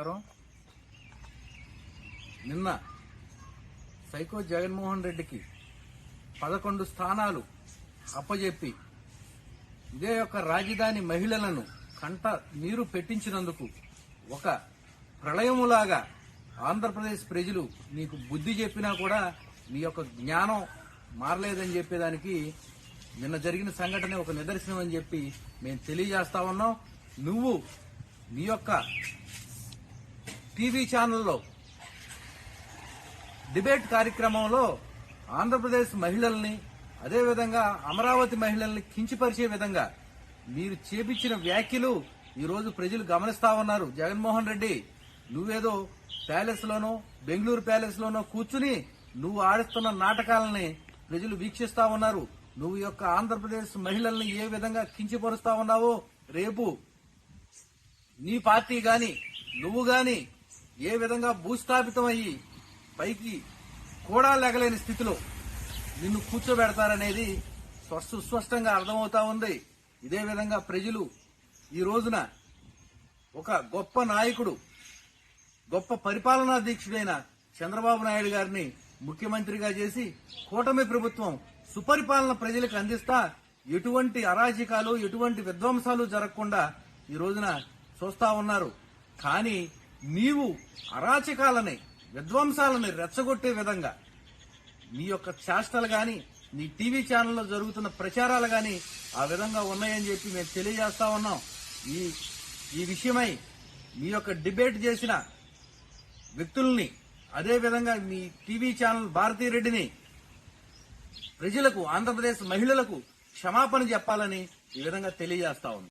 నమస్కారం. నిన్న సైకో జగన్మోహన్ రెడ్డికి పదకొండు స్థానాలు అప్పజెప్పి ఇదే యొక్క రాజధాని మహిళలను కంట నీరు పెట్టించినందుకు ఒక ప్రళయములాగా ఆంధ్రప్రదేశ్ ప్రజలు నీకు బుద్ధి చెప్పినా కూడా నీ యొక్క జ్ఞానం మారలేదని చెప్పేదానికి నిన్న జరిగిన సంఘటన ఒక నిదర్శనం అని చెప్పి మేము తెలియజేస్తా ఉన్నాం. నువ్వు నీ యొక్క టీవీ ఛానల్లో డిబేట్ కార్యక్రమంలో ఆంధ్రప్రదేశ్ మహిళల్ని అదేవిధంగా అమరావతి మహిళల్ని కించిపరిచే విధంగా మీరు చేపించిన వ్యాఖ్యలు ఈరోజు ప్రజలు గమనిస్తా ఉన్నారు. జగన్మోహన్ రెడ్డి నువ్వేదో ప్యాలెస్లోనో బెంగళూరు ప్యాలెస్లోనో కూర్చుని నువ్వు ఆడిస్తున్న నాటకాలని ప్రజలు వీక్షిస్తా ఉన్నారు. నువ్వు యొక్క ఆంధ్రప్రదేశ్ మహిళల్ని ఏ విధంగా కించిపరుస్తా ఉన్నావో రేపు నీ పార్టీ గాని నువ్వు గాని ఏ విధంగా భూస్థాపితమయ్యి పైకి కూడా లెగలేని స్థితిలో నిన్ను కూర్చోబెడతారనేది సుస్పష్టంగా అర్థమవుతా ఉంది. ఇదే విధంగా ప్రజలు ఈ రోజున ఒక గొప్ప నాయకుడు గొప్ప పరిపాలనా దీక్షుడైన చంద్రబాబు నాయుడు గారిని ముఖ్యమంత్రిగా చేసి కూటమి ప్రభుత్వం సుపరిపాలన ప్రజలకు అందిస్తా ఎటువంటి అరాజకాలు ఎటువంటి విధ్వంసాలు జరగకుండా ఈ రోజున చూస్తా ఉన్నారు. కానీ నీవు అరాచకాలని విధ్వంసాలని రెచ్చగొట్టే విధంగా నీ యొక్క చేష్టలు కానీ నీ టీవీ ఛానల్లో జరుగుతున్న ప్రచారాలు కానీ ఆ విధంగా ఉన్నాయని చెప్పి మేము తెలియజేస్తా ఉన్నాం. ఈ ఈ విషయమై మీ యొక్క డిబేట్ చేసిన వ్యక్తుల్ని అదే విధంగా మీ టీవీ ఛానల్ భారతీ రెడ్డిని ప్రజలకు ఆంధ్రప్రదేశ్ మహిళలకు క్షమాపణ చెప్పాలని ఈ విధంగా తెలియజేస్తా ఉంది